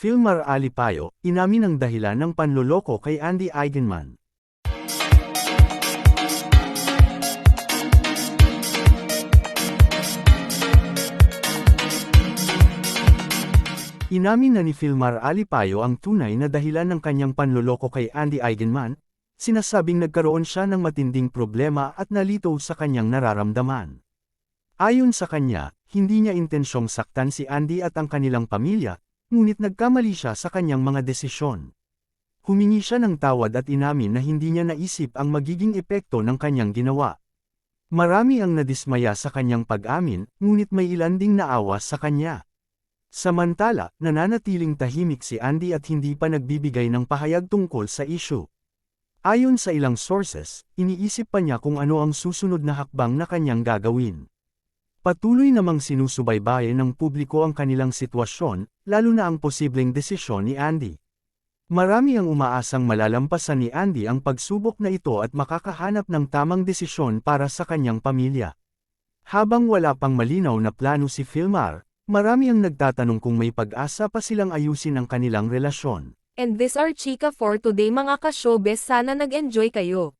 Filmar Alipayo, inamin ang dahilan ng panloloko kay Andy Eigenman. Inamin na ni Filmar Alipayo ang tunay na dahilan ng kanyang panloloko kay Andy Eigenman, sinasabing nagkaroon siya ng matinding problema at nalito sa kanyang nararamdaman. Ayon sa kanya, hindi niya intensyong saktan si Andy at ang kanilang pamilya, ngunit nagkamali siya sa kanyang mga desisyon. Humingi siya ng tawad at inamin na hindi niya naisip ang magiging epekto ng kanyang ginawa. Marami ang nadismaya sa kanyang pag-amin, ngunit may ilan ding naawa sa kanya. Samantala, nananatiling tahimik si Andy at hindi pa nagbibigay ng pahayag tungkol sa issue. Ayon sa ilang sources, iniisip pa niya kung ano ang susunod na hakbang na kanyang gagawin. Patuloy namang sinusubaybayan ng publiko ang kanilang sitwasyon, lalo na ang posibleng desisyon ni Andy. Marami ang umaasang malalampasan ni Andy ang pagsubok na ito at makakahanap ng tamang desisyon para sa kanyang pamilya. Habang wala pang malinaw na plano si Filmar, marami ang nagtatanong kung may pag-asa pa silang ayusin ang kanilang relasyon. And this are Chika for today mga ka-showbiz sana nag-enjoy kayo.